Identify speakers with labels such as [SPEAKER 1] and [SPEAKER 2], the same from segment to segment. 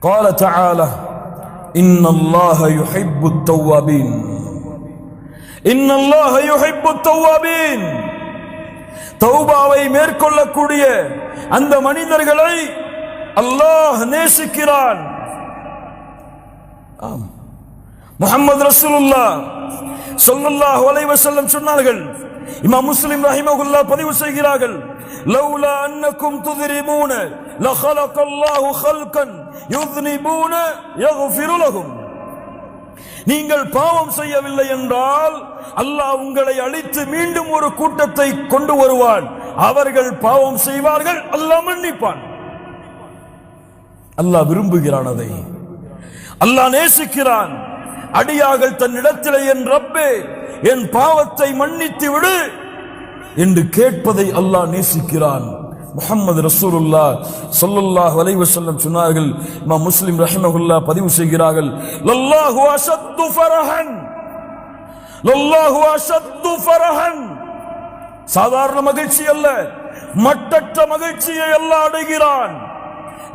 [SPEAKER 1] قال تعالى إن الله يحب التوابين. إن الله يحب التوابين. توبة وي ميركولا كودية عند مني درغلاي الله نسكران كيران محمد رسول الله صلى الله عليه وسلم சொன்னார்கள். إمام مسلم رحمه الله பதிவு செய்கிறார்கள். لولا أنكم துதிரிமூன لخلق الله خلقا يذنبون يغفر لهم நீங்கள் பாவம் செய்யவில்லை என்றால் அல்லாஹ் உங்களை அழித்து மீண்டும் ஒரு கூட்டத்தை கொண்டு வருவான் அவர்கள் பாவம் செய்வார்கள் அல்லாஹ் மன்னிப்பான் அல்லாஹ் விரும்புகிறான் அதை அல்லாஹ் நேசிக்கிறான் அடியார்கள் தன்னிடத்திலே என் ரப்பே என் பாவத்தை மன்னித்து விடு என்று கேட்பதை அல்லாஹ் நேசிக்கிறான் முகமது ரசூலுல்லா சொல்லுல்லாஹ் வலைவு செல்லம் சொன்னார்கள் இமாம் முஸ்லிம் ரஹமகுல்லா பதிவு செய்கிறார்கள் லல்லாஹு அஷத்து ஃபரஹன் லல்லாஹு அஷத்து ஃபரஹன். சாதாரண மகிழ்ச்சி அல்ல மட்டற்ற மகிழ்ச்சியை எல்லாம் அடைகிறான்.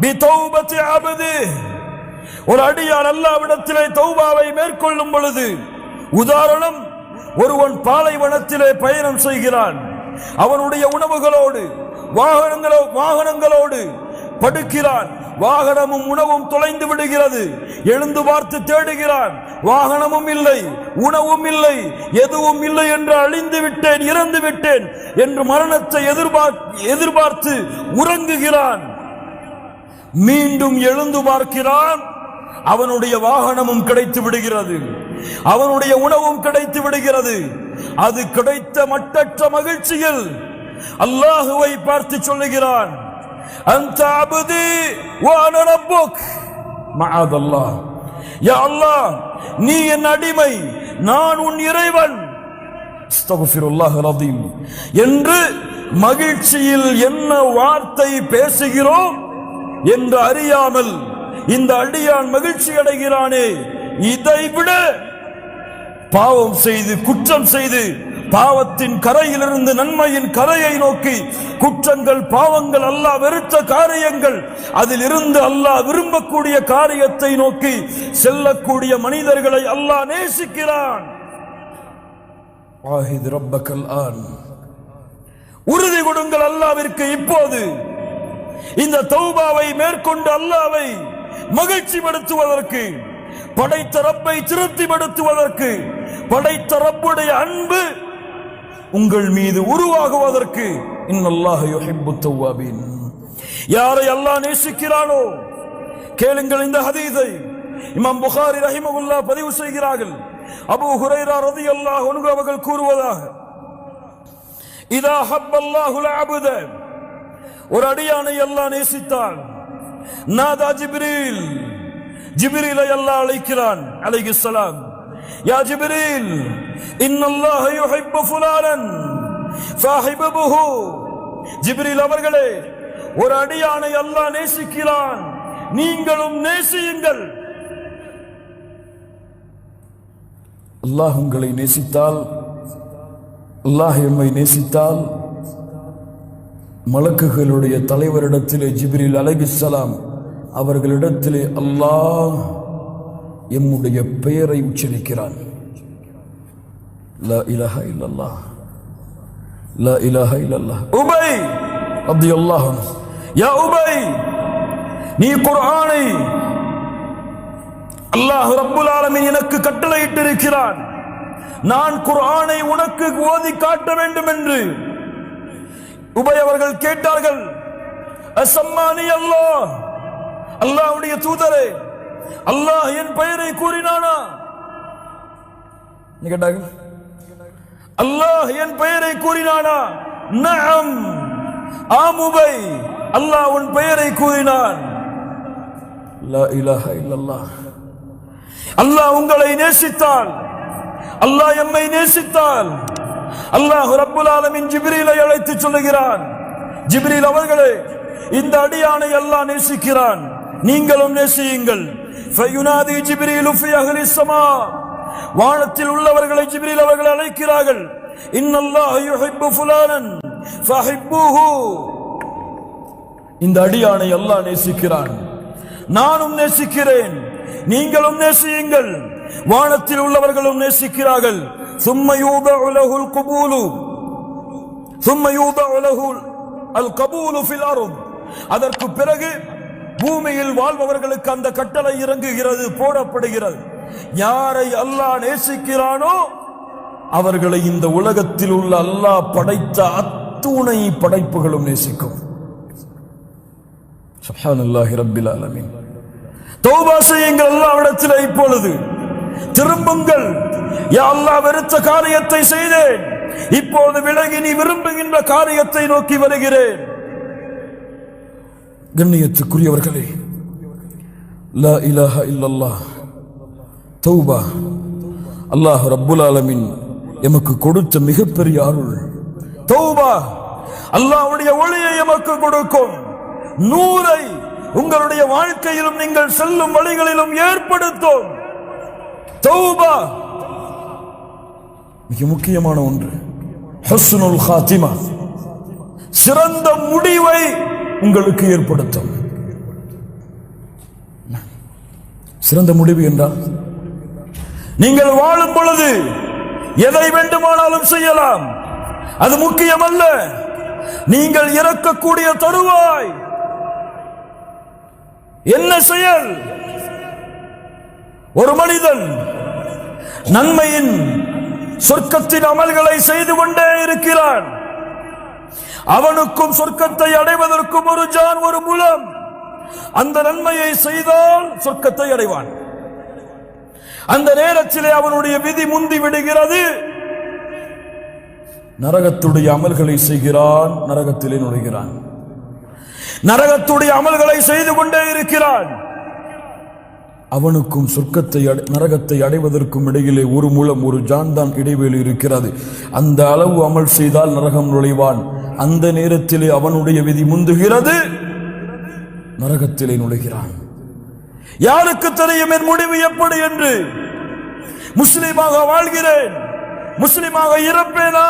[SPEAKER 1] பி தௌபத்தி ஆபது ஒரு அடியான் அல்லாவிடத்திலே தௌபாவை மேற்கொள்ளும் பொழுது உதாரணம் ஒருவன் பாலைவனத்திலே பயணம் செய்கிறான். அவனுடைய உணவுகளோடு வாகனங்களோ வாகனங்களோடு படுக்கிறான். வாகனமும் உணவும் தொலைந்து விடுகிறது. எழுந்து பார்த்து தேடுகிறான். வாகனமும் இல்லை உணவும் இல்லை எதுவும் இல்லை என்று அழிந்து விட்டேன் இறந்து விட்டேன் என்று மரணத்தை எதிர்பார்த்து எதிர்பார்த்து உறங்குகிறான். மீண்டும் எழுந்து பார்க்கிறான். அவனுடைய வாகனமும் கிடைத்து விடுகிறது. அவனுடைய உணவும் கிடைத்து விடுகிறது. அது கிடைத்த மட்டற்ற மகிழ்ச்சியில் அல்லாஹுவை பார்த்து சொல்லுகிறான். அந்த அபதி வான யா அல்லாஹ் நீ என் அடிமை நான் உன் இறைவன் என்று மகிழ்ச்சியில் என்ன வார்த்தை பேசுகிறோம் என்று அறியாமல் இந்த அடியான் மகிழ்ச்சி அடைகிறானே இதை விட பாவம் செய்து குற்றம் செய்து பாவத்தின் கரையிலிருந்து நன்மையின் கரையை நோக்கி குற்றங்கள் பாவங்கள் அல்லாஹ் வெறுத்த காரியங்கள் அதில் இருந்து அல்லாஹ் விரும்பக்கூடிய காரியத்தை நோக்கி செல்லக்கூடிய மனிதர்களை அல்லாஹ் நேசிக்கிறான். உறுதி கொடுங்கள் அல்லாவிற்கு இப்போது. இந்த தௌபாவை மேற்கொண்டு அல்லாவை மகிழ்ச்சிப்படுத்துவதற்கு படைத்த ரப்பை திருப்திப்படுத்துவதற்கு படைத்த ரப்புடைய அன்பு உங்கள் மீது உருவாகுவதற்கு இன்னல்லாஹ யாரை அல்லாஹ் நேசிக்கிறானோ? கேளுங்கள் இந்த ஹதீதை இமாம் புகாரி ரஹிமகுல்லா பதிவு செய்கிறார்கள். அபு ஹுரைரா ரதி அல்லாஹ் ஒன்று அவர்கள் கூறுவதாக இதா ஹப்பல்லாஹுல அபுத ஒரு அடியானை அல்லாஹ் நேசித்தான். நாதா ஜிபிரில். ஜிப்ரீலை அல்லாஹ் அழைக்கிறான் அலைகிஸ்லாம் யா ஜிபிரில் அவர்களே ஒரு அடியானை அல்லாஹ் நேசிக்கிறான். நீங்களும் நேசியுங்கள். அல்லாஹ் உங்களை நேசித்தால் அல்லாஹ் எம்மை நேசித்தால் மலக்குகளுடைய தலைவரிடத்திலே ஜிப்ரில் அலகிசலாம் அவர்களிடத்திலே அல்லாஹ் எம்முடைய பெயரை உச்சரிக்கிறான். லா இலாஹ இல்லல்லாஹ் லா இலாஹ இல்லல்லாஹ் உபை ரலியல்லாஹு அன்ஹு யா உபை நீ குர்ஆனை அல்லாஹ் ரப்புல் ஆலமீன் எனக்கு கட்டளையிட்டிருக்கிறான் நான் குர்ஆனை உனக்கு ஓதி காட்ட வேண்டும் என்று உபை அவர்கள் கேட்டார்கள் அசம்மானி அல்லாஹ் அல்லாஹ்வுடைய தூதரே அல்லாஹ் என் பெயரை கூறினானா என்ன கேட்டார்கள் அல்லாஹ் என் பெயரை கூறினானா? நஅம். ஆம் அல்லாஹ் உன் பெயரை கூறினான். லா இலாஹ இல்லல்லாஹ். அல்லாஹ் உங்களை நேசித்தால். அல்லாஹ் எம்மை நேசித்தால். அல்லாஹ் ரப்புல் ஆலமின் ஜிப்ரீலை அழைத்து சொல்லுகிறான். ஜிப்ரீல் அவர்களே இந்த அடியானை அல்லாஹ் நேசிக்கிறான். நீங்களும் நேசியுங்கள். ஃபயுனாதி ஜிப்ரீலு ஃபி வானத்தில் உள்ளவர்களை ஜிப்ரீல் அவர்கள் அழைக்கிறார்கள். இந்த அடியானை அல்லாஹ் நேசிக்கிறான். நானும் நேசிக்கிறேன் நீங்களும் நேசியுங்கள். வானத்தில் உள்ளவர்களும் நேசிக்கிறார்கள். சும்ம உலகுல் குபூலு. சும்ம உலகுல் அல் கபூலு ஃபிலாரும் அதற்கு பிறகு பூமியில் வாழ்பவர்களுக்கு அந்த கட்டளை இறங்குகிறது போடப்படுகிறது. யாரை அல்லாஹ் நேசிக்கிறானோ அவர்களை இந்த உலகத்தில் உள்ள அல்லாஹ் படைத்த அத்துணை படைப்புகளும் நேசிக்கும். சுப்ஹானல்லாஹி ரப்பில் ஆலமீன். தௌபா செய்யுங்கள் அல்லாஹ்விடத்தில் இப்பொழுது. திரும்புங்கள். யா அல்லாஹ் வெறுத்த காரியத்தை செய்தேன். இப்போது விலகி நீ விரும்புகின்ற காரியத்தை நோக்கி வருகிறேன். கண்ணியத்துக்குரியவர்களே லா இலாஹ இல்லல்லாஹ். தௌபா. அல்லாஹ் ரப்புல் ஆலமின் எமக்கு கொடுத்த மிகப்பெரிய அருள். தௌபா அல்லாஹ்வுடைய ஒளியை எமக்கு கொடுக்கும். நூரை உங்களுடைய வாழ்க்கையிலும் நீங்கள் செல்லும் வழிகளிலும் ஏற்படுத்தும். தௌபா மிக முக்கியமான ஒன்று. ஹஸ்னுல் ஹாத்திமா சிறந்த முடிவை உங்களுக்கு ஏற்படுத்தும். சிறந்த முடிவு என்றால்? நீங்கள் வாழும் பொழுது எதை வேண்டுமானாலும் செய்யலாம். அது முக்கியமல்ல. நீங்கள் இறக்கக்கூடிய தருவாய். என்ன செயல்? ஒரு மனிதன் நன்மையின் சொர்க்கத்தின் அமல்களை செய்து கொண்டே இருக்கிறான். அவனுக்கும் சொர்க்கத்தை அடைவதற்கும் ஒரு ஜான் ஒரு மூலம் அந்த நன்மையை செய்தால் சொர்க்கத்தை அடைவான். அந்த நேரத்திலே அவனுடைய விதி முந்தி விடுகிறது. நரகத்துடைய அமல்களை செய்கிறான் நரகத்திலே நுழைகிறான். நரகத்துடைய அமல்களை செய்து கொண்டே இருக்கிறான். அவனுக்கும் சொர்க்கத்தை அடை- நரகத்தை அடைவதற்கும் இடையிலே ஒரு மூலம் ஒரு ஜான்தான் இடைவெளி இருக்கிறது. அந்த அளவு அமல் செய்தால் நரகம் நுழைவான். அந்த நேரத்திலே அவனுடைய விதி முந்துகிறது. நரகத்திலே நுழைகிறான். யாருக்கு தெரியும் என் முடிவு எப்படி என்று முஸ்லிமாக வாழ்கிறேன் முஸ்லிமாக இறப்பேனா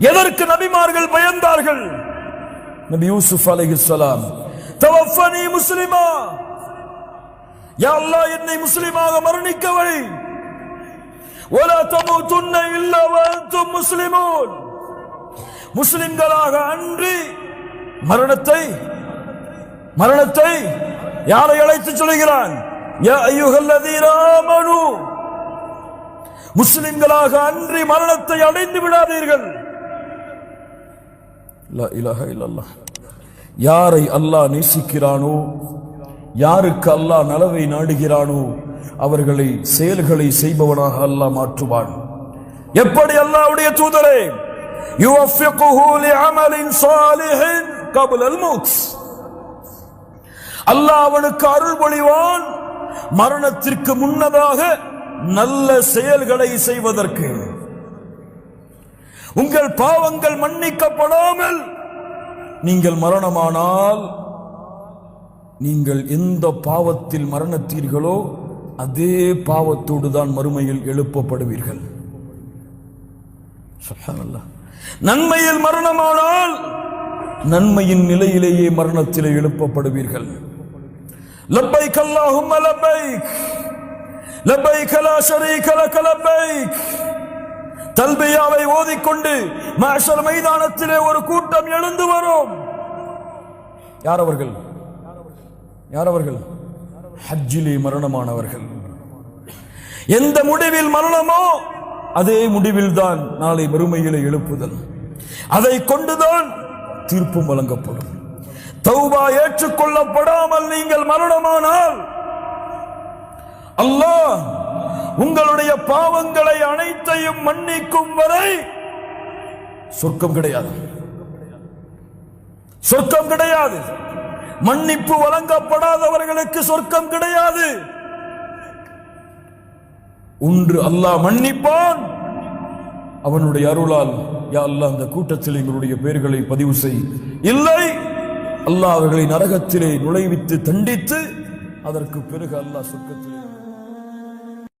[SPEAKER 1] எதற்கு நபிமார்கள் பயந்தார்கள் நபி யூசுப் அலைஹிஸ்ஸலாம் தவஃபனி முஸ்லிமா யா அல்லாஹ் என்னை முஸ்லிமாக மரணிக்க வை ولا تموتن الا وانتم مسلمون முஸ்லிம்களாக அன்றி மரணத்தை மரணத்தை யாரை அழைத்து சொல்கிறான் யா முஸ்லிம்களாக அன்றி மரணத்தை அடைந்து விடாதீர்கள். யாரை அல்லாஹ் நேசிக்கிறானோ யாருக்கு அல்லாஹ் நலவை நாடுகிறானோ அவர்களை செயல்களை செய்பவனாக அல்லாஹ் மாற்றுவான். எப்படி அல்லாஹ்வுடைய தூதரே? யுவஃபிகுஹு லிஅமலின் சாலிஹின் கப்ல அல் மௌத். அல்லாஹ் அவனுக்கு அருள் பொழிவான் மரணத்திற்கு முன்னதாக நல்ல செயல்களை செய்வதற்கு. உங்கள் பாவங்கள் மன்னிக்கப்படாமல் நீங்கள் மரணமானால் நீங்கள் எந்த பாவத்தில் மரணத்தீர்களோ அதே பாவத்தோடு தான் மறுமையில் எழுப்பப்படுவீர்கள். நன்மையில் மரணமானால் நன்மையின் நிலையிலேயே மரணத்திலே எழுப்பப்படுவீர்கள். لبيك اللهم لبيك. لبيك لا شريك لك لبيك. தல்பியாவை ஓதிக்கொண்டு மாஷர் மைதானத்திலே ஒரு கூட்டம் எழுந்து வரும் யார் அவர்கள் யார் அவர்கள் ஹஜ்ஜிலே மரணமானவர்கள் எந்த முடிவில் மரணமோ அதே முடிவில் தான் நாளை மறுமையிலே எழுப்புதல் அதை கொண்டுதான் தீர்ப்பும் வழங்கப்படும் தௌபா ஏற்றுக்கொள்ளப்படாமல் நீங்கள் மரணமானால் அல்லாஹ் உங்களுடைய பாவங்களை அனைத்தையும் மன்னிக்கும் வரை சொர்க்கம் கிடையாது. சொர்க்கம் கிடையாது. மன்னிப்பு வழங்கப்படாதவர்களுக்கு சொர்க்கம் கிடையாது. ஒன்று அல்லாஹ் மன்னிப்பான். அவனுடைய அருளால் யா அல்லாஹ் அந்த கூட்டத்தில் எங்களுடைய பெயர்களை பதிவு செய். இல்லை அல்லாஹ் அவர்களை நரகத்திலே நுழைவித்து தண்டித்து அதற்கு பிறகு அல்லாஹ் சொர்க்கத்திலே